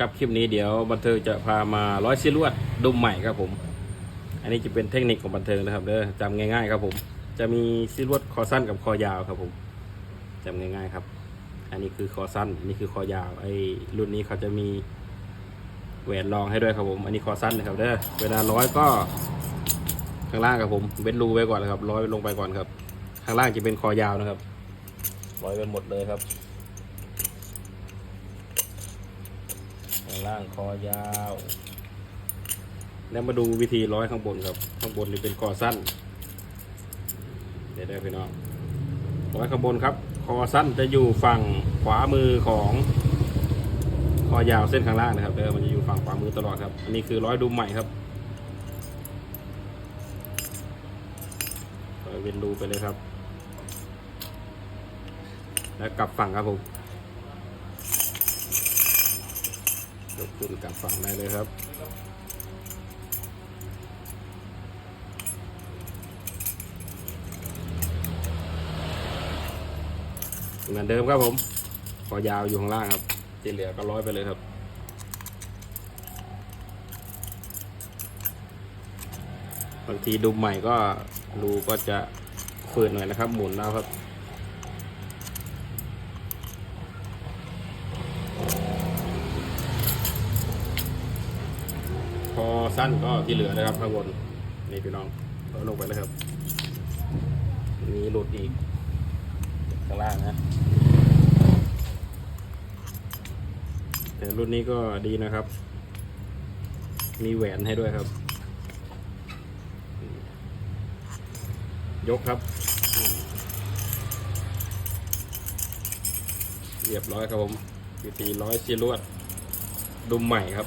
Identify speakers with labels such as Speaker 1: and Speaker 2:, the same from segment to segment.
Speaker 1: ครับคลิปนี้เดี๋ยวบันเทิงจะพามาร้อยซีลวดดุมใหม่ครับผม อันนี้จะเป็นเทคนิคของบันเทิงนะครับเด้อจำง่ายๆครับผม จะมีซีลวดคอสั้นกับคอยาวครับผมจำง่ายๆครับ อันนี้คือคอสั้นอันนี้คือคอยาวไอ้รุ่นนี้เขาจะมีแหวนรองให้ด้วยครับผม อันนี้คอสั้นนะครับเด้อเวลาร้อยก็ข้างล่างครับผมเว้นรูไว้ก่อนนะครับร้อยลงไปก่อนครับ ข้างล่างจะเป็นคอยาวนะครับร้อยไปหมดเลยครับ ข้าง ล่างคอยาว แล้วมาดูวิธีร้อยข้างบนครับ ข้างบนนี่เป็นคอสั้น เดี๋ยวได้พี่น้องร้อยข้างบนครับ คอสั้นจะอยู่ฝั่งขวามือของคอยาวเส้นข้างล่างนะครับเดี๋ยวมันจะอยู่ฝั่งขวามือตลอดครับ อันนี้คือร้อยดูใหม่ครับร้อยเวนรูไปเลยครับ แล้วกลับฝั่งครับผม ยกขึ้นกลับฝั่งได้เลยครับ เหมือนเดิมครับผมคอยาวอยู่ข้างล่างครับที่เหลือก็ร้อยไปเลยครับบางทีดุมใหม่ก็รูก็จะฝืนหน่อยนะครับ หมุนแล้วครับ สั้นก็ที่เหลือนะครับข้างบนนี่พี่น้องเราลงไปเลยครับมีหลุดอีกข้างล่างนะแต่รุ่นนี้ก็ดีนะครับ มีแหวนให้ด้วยครับ ยกครับ เรียบร้อยครับผมวิธีร้อยซีลวด ดุมใหม่ครับ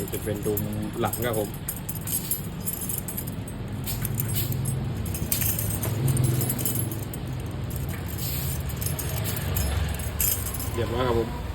Speaker 1: นี่จะเป็นดุมหลังครับผม เรียบร้อยครับผม